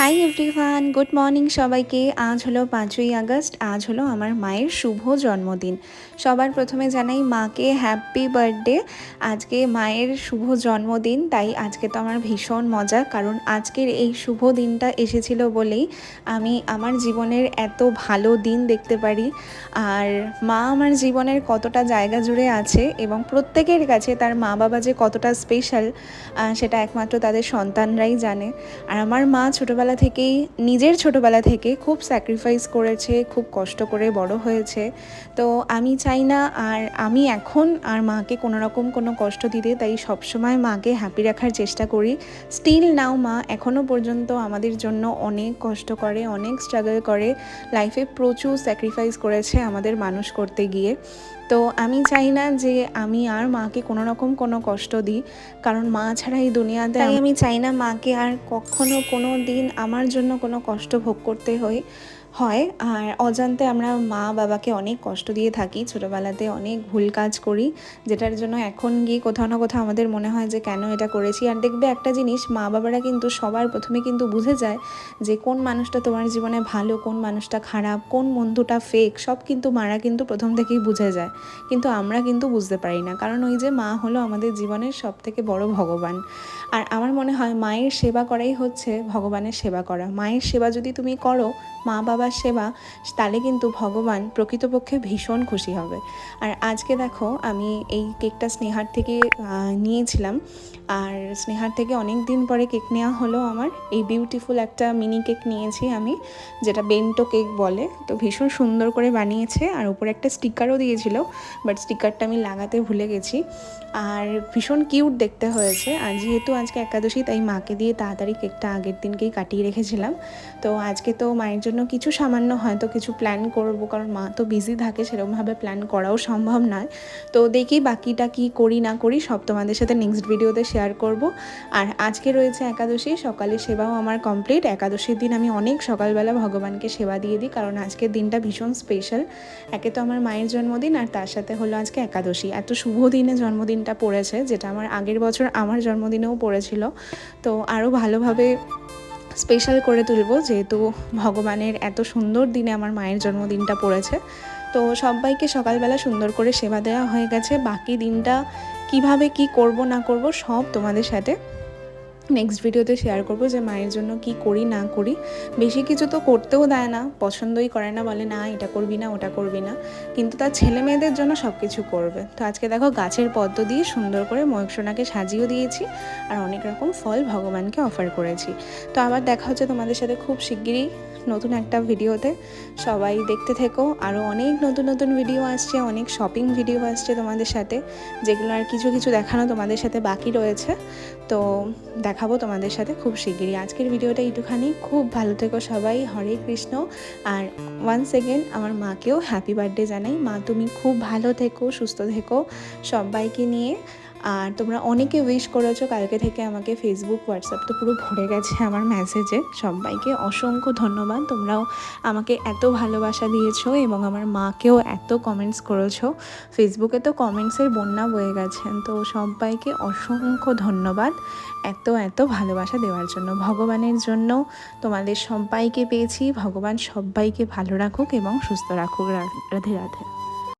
Hi everyone good morning সবাইকে। আজ হলো পাঁচই আগস্ট। আজ হলো আমার মায়ের শুভ জন্মদিন। সবার প্রথমে জানাই মাকে হ্যাপি বার্থডে আজকে মায়ের শুভ জন্মদিন, তাই আজকে তো আমার ভীষণ মজা, কারণ আজকের এই শুভ দিনটা এসেছিল বলেই আমি আমার জীবনের এত ভালো দিন দেখতে পারি। আর মা আমার জীবনের কতটা জায়গা জুড়ে আছে এবং প্রত্যেকের কাছে তার মা বাবা যে কতটা স্পেশাল সেটা একমাত্র তাদের সন্তানরাই জানে। আর আমার মা ছোটোবেলা ছোটোবেলা থেকেই নিজের ছোটোবেলা থেকে খুব স্যাক্রিফাইস করেছে খুব কষ্ট করে বড় হয়েছে। তো আমি চাই না আর আমি এখন আর মাকে কোনো রকম কোনো কষ্ট দিতে তাই সবসময় মাকে হ্যাপি রাখার চেষ্টা করি। স্টিল নাও মা এখনও পর্যন্ত আমাদের জন্য অনেক কষ্ট করে অনেক স্ট্রাগল করে। লাইফে প্রচুর স্যাক্রিফাইস করেছে আমাদের মানুষ করতে গিয়ে। তো আমি চাই না যে আমি আর মাকে কোনো রকম কোনো কষ্ট দিই কারণ মা ছাড়া এই দুনিয়াতে আমি চাই না মাকে আর কখনো কোনো দিন আমার জন্য কোনো কষ্ট ভোগ করতে হয়। হয়। আর অজান্তে আমরা মা বাবাকে অনেক কষ্ট দিয়ে থাকি। ছোটোবেলাতে অনেক ভুল কাজ করি, যেটার জন্য এখন গিয়ে কোথাও না কোথাও আমাদের মনে হয় যে, কেন এটা করেছি? আর দেখবে একটা জিনিস, মা বাবারা কিন্তু সবার প্রথমে কিন্তু বুঝে যায় যে, কোন মানুষটা তোমার জীবনে ভালো, কোন মানুষটা খারাপ, কোন বন্ধুটা ফেক সব কিন্তু মারা কিন্তু প্রথম থেকেই বুঝে যায়। কিন্তু আমরা কিন্তু বুঝতে পারি না। কারণ ওই যে মা হলো আমাদের জীবনের সব থেকে বড় ভগবান। আর আমার মনে হয় মায়ের সেবা করাই হচ্ছে ভগবানের সেবা করা। মায়ের সেবা যদি তুমি করো, মা বাবার সেবা তাহলে কিন্তু ভগবান প্রকৃতপক্ষে ভীষণ খুশি হবে। আর আজকে দেখো, আমি এই কেকটা স্নেহার থেকে নিয়েছিলাম। আর স্নেহার থেকে অনেক দিন পরে কেক নেওয়া হলো আমার। এই বিউটিফুল একটা মিনি কেক নিয়েছি আমি, যেটা বেন্টো কেক বলে। তো ভীষণ সুন্দর করে বানিয়েছে। আর উপরে একটা স্টিকারও দিয়েছিল বাট স্টিকারটা আমি লাগাতে ভুলে গেছি। আর ভীষণ কিউট দেখতে হয়েছে। আর যেহেতু আজকে একাদশী, তাই মাকে দিয়ে তাড়াতাড়ি কেকটা আগের দিনকেই কাটিয়ে রেখেছিলাম। তো আজকে তো মায়ের জন্য কিছু সামান্য হয়তো কিছু প্ল্যান করব, কারণ মা তো বিজি থাকে, সেরকমভাবে প্ল্যান করাও সম্ভব নয়। তো দেখি বাকিটা কি করি, না করি, সব তোমাদের সাথে নেক্সট ভিডিওতে শেয়ার করব। আর আজকে রয়েছে একাদশী সকালে সেবাও আমার কমপ্লিট একাদশীর দিন আমি অনেক সকালবেলা ভগবানকে সেবা দিয়ে দিই, কারণ আজকের দিনটা ভীষণ স্পেশাল একে তো আমার মায়ের জন্মদিন, আর তার সাথে হলো আজকে একাদশী। এত শুভ দিনে জন্মদিনটা পড়েছে, যেটা আমার আগের বছর আমার জন্মদিনেও পড়েছিল। তো আরও ভালোভাবে স্পেশাল করে তুলব, যেহেতু ভগবানের এত সুন্দর দিনে আমার মায়ের জন্মদিনটা পড়েছে। তো সবাইকে সকালবেলা সুন্দর করে সেবা দেওয়া হয়ে গেছে। বাকি দিনটা কীভাবে কি করব না করব সব তোমাদের সাথে নেক্সট ভিডিওতে শেয়ার করব যে মায়ের জন্য কি করি, না করি। বেশি কিছু তো করতেও দেয় না, পছন্দই করে না, বলে না, এটা করবি না, ওটা করবি না। কিন্তু তার ছেলে মেয়েদের জন্য সব কিছু করবে। তো আজকে দেখো গাছের পদ্ম দিয়ে সুন্দর করে ময়ূরসোনাকে সাজিয়েও দিয়েছি, আর অনেক রকম ফল ভগবানকে অফার করেছি। তো আবার দেখা হচ্ছে তোমাদের সাথে খুব শিগগিরই নতুন একটা ভিডিওতে সবাই দেখতে থেকো আরও অনেক নতুন নতুন ভিডিও আসছে, অনেক শপিং ভিডিও আসছে তোমাদের সাথে, যেগুলো আর কিছু কিছু দেখানো তোমাদের সাথে বাকি রয়েছে। তো দেখাবো তোমাদের সাথে খুব শিগগিরই। আজকের ভিডিওটা একটুখানি খুব ভালো থেকো সবাই। হরে কৃষ্ণ। আর ওয়ান সেকেন্ড আমার মাকেও হ্যাপি বার্থডে জানাই। মা, তুমি খুব ভালো থেকো, সুস্থ থেকো সবাইকে নিয়ে। আর তোমরা অনেকে উইশ করেছ কালকে থেকে আমাকে ফেসবুক হোয়াটসঅ্যাপ তো পুরো ভরে গেছে আমার মেসেজে সবাইকে অসংখ্য ধন্যবাদ, তোমরাও আমাকে এত ভালোবাসা দিয়েছ এবং আমার মাকেও এত কমেন্টস করেছ। ফেসবুকে তো কমেন্টসের বন্যা বয়ে গেছেন তো সবাইকে অসংখ্য ধন্যবাদ এত এত ভালোবাসা দেওয়ার জন্য। ভগবানের জন্য তোমাদের সবাইকে পেয়েছি, ভগবান সবাইকে ভালো রাখুক এবং সুস্থ রাখুক। রাধে রাধে।